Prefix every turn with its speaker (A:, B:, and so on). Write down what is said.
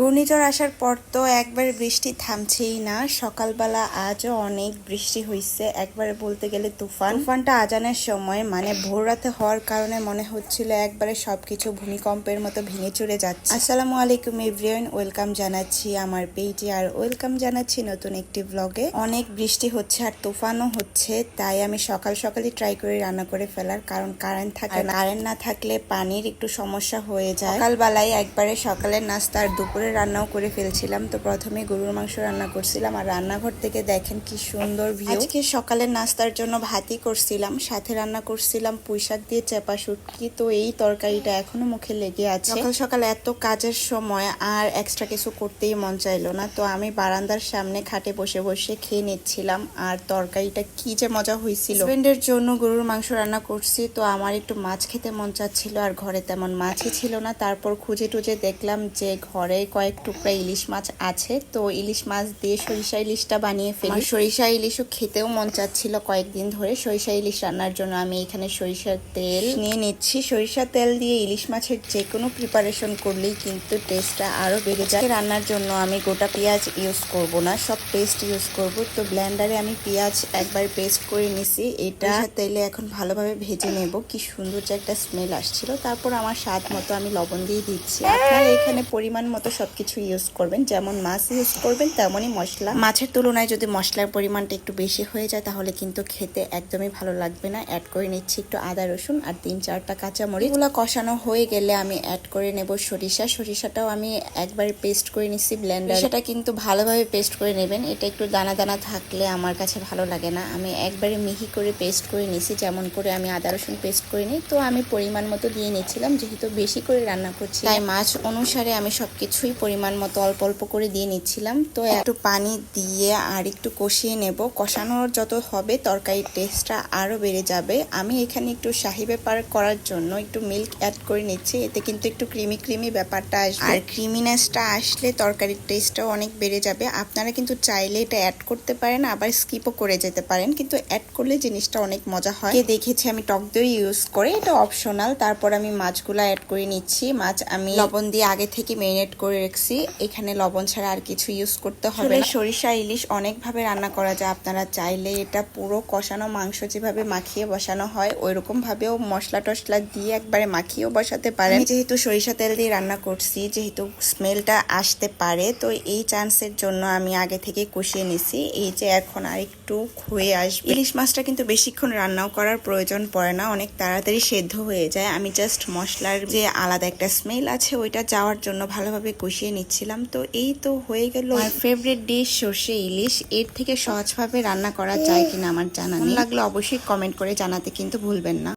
A: ঘূর্ণিঝড় আসার পর তো একবার বৃষ্টি থামছেই না। সকালবেলা আজও অনেক বৃষ্টি হয়েছে একবারে বলতে গেলে তুফান। তুফানটা আজানের সময় মানে ভোর রাতে হওয়ার কারণে মনে হচ্ছিল একবারে সবকিছু ভূমিকম্পের মতো ভেঙে চড়ে যাচ্ছে। আসসালামু আলাইকুম এভরিওয়ান, ওয়েলকাম জানাচ্ছি আমার পেজে। আর ওয়েলকাম জানাচ্ছি নতুন একটি ব্লগে অনেক বৃষ্টি হচ্ছে আর তুফানও হচ্ছে, তাই আমি সকাল সকালই ট্রাই করে রান্না করে ফেলার কারণ কারেন্ট থাকে কারেন্ট না থাকলে পানির একটু সমস্যা হয়ে যায়। সকালবেলায় একবারে সকালের নাস্তা আর দুপুরে রান্নাও করে ফেলছিলাম। তো প্রথমে গরুর মাংস রান্না করছিলাম। আর রান্নাঘর থেকে দেখেন কি সুন্দর ভিউ আজকে সকালের নাস্তার জন্য ভাতই করছিলাম সাথে রান্না করছিলাম পুঁইশাক দিয়ে চেপা শুটকি। তো এই তরকারিটা এখনও মুখে লেগে আছে। সকাল সকাল এত কাজের সময় আর এক্সট্রা কিছু করতেই মন চাইলো না। তো আমি বারান্দার সামনে খাটে বসে বসে খেয়ে নিচ্ছিলাম। আর তরকারিটা কি যে মজা হয়েছিল ফ্রেন্ডের জন্য গরুর মাংস রান্না করছি। তো আমার একটু মাছ খেতে মন চাচ্ছিল আর ঘরে তেমন মাছই ছিল না। তারপর খুঁজে টুজে দেখলাম যে ঘরে কয়েক টুকরা ইলিশ মাছ আছে। তো ইলিশ মাছ দিয়ে সরিষা ইলিশটা বানিয়ে ফেলি। সরিষা ইলিশও খেতেও মন চাচ্ছিল কয়েকদিন ধরে। সরিষা ইলিশ রান্নার জন্য আমি এখানে সরিষার তেল নিয়ে নিচ্ছি। সরিষা তেল দিয়ে ইলিশ মাছের যে কোনো প্রিপারেশন করলেই কিন্তু টেস্টটা আরও বেড়ে যায়। রান্নার জন্য আমি গোটা পেঁয়াজ ইউজ করব না। সব পেস্ট ইউজ করব। তো ব্লেন্ডারে আমি পেঁয়াজ একবার পেস্ট করে নিছি। এটা তেলে এখন ভালোভাবে ভেজে নেব। কি সুন্দর যে একটা স্মেল আসছিল। তারপর আমার স্বাদ মতো আমি লবণ দিয়ে দিচ্ছি। আপনারা এখানে পরিমাণ মতো সবকিছু ইউজ করবেন। যেমন মাছ ইউজ করবেন তেমনই মশলা। মাছের তুলনায় যদি মশলার পরিমাণটা একটু বেশি হয়ে যায় তাহলে কিন্তু খেতে একদমই ভালো লাগবে না। অ্যাড করে নিচ্ছি একটু আদা রসুন আর তিন চারটা কাঁচামরিচ। এগুলো কষানো হয়ে গেলে আমি অ্যাড করে নেব সরিষা। সরিষাটাও আমি একবারে পেস্ট করে নিচ্ছি ব্লেন্ডার সেটা কিন্তু ভালোভাবে পেস্ট করে নেবেন। এটা একটু দানা দানা থাকলে আমার কাছে ভালো লাগে না। আমি একবারে মিহি করে পেস্ট করে নিছি যেমন করে আমি আদা রসুন পেস্ট করে নিই। তো আমি পরিমাণ মতো দিয়ে নিচ্ছিলাম। যেহেতু বেশি করে রান্না করছি তাই মাছ অনুসারে আমি সবকিছুই পরিমাণ মতো অল্প অল্প করে দিয়ে নিচ্ছিলাম। তো একটু পানি দিয়ে আর একটু কষিয়ে নেব। কষানোর যত হবে তরকারির টেস্টটা আরও বেড়ে যাবে। আমি এখানে একটু শাহি ব্যাপার করার জন্য একটু মিল্ক অ্যাড করে নিচ্ছি। এতে কিন্তু একটু ক্রিমি ক্রিমি ব্যাপারটা আসবে। আর ক্রিমিনেসটা আসলে তরকারির টেস্টটাও অনেক বেড়ে যাবে। আপনারা কিন্তু চাইলে এটা অ্যাড করতে পারেন, আবার স্কিপও করে যেতে পারেন। কিন্তু অ্যাড করলে জিনিসটা অনেক মজা হয়। দেখেছি আমি টক দই ইউজ করে? এটা অপশনাল তারপর আমি মাছগুলো অ্যাড করে নিচ্ছি। মাছ আমি লবণ দিয়ে আগে থেকে মেরিনেট করে রাখছি এখানে লবণ ছাড়া আর কিছু ইউজ করতে হবে না। সরিষা ইলিশ অনেকভাবে রান্না করা যায়। আপনারা চাইলে এটা পুরো কষানো মাংস যেভাবে মাখিয়ে বসানো হয় ওই রকম ভাবেও মশলা টশলা দিয়ে একবারে মাখিয়েও বসাতে পারেন। যেহেতু সরিষা তেল দিয়ে রান্না করছি যেহেতু স্মেলটা আসতে পারে তো এই চান্সের জন্য আমি আগে থেকে কষিয়ে নিছি। এই যে এখন আর একটু হয়ে আসবে। ইলিশ মাছটা কিন্তু বেশিক্ষণ রান্নাও করার প্রয়োজন পড়ে না অনেক তাড়াতাড়ি সেদ্ধ হয়ে যায়। আমি জাস্ট মশলার যে আলাদা একটা স্মেল আছে ওইটা যাওয়ার জন্য ভালোভাবে কষিয়ে নিচ্ছিলাম। তো এই তো হয়ে গেল। আমার ফেভারিট ডিশ সর্ষে ইলিশ। এর থেকে সহজভাবে রান্না করা যায় কিনা আমার জানা লাগল অবশ্যই কমেন্ট করে জানাতে কিন্তু ভুলবেন না।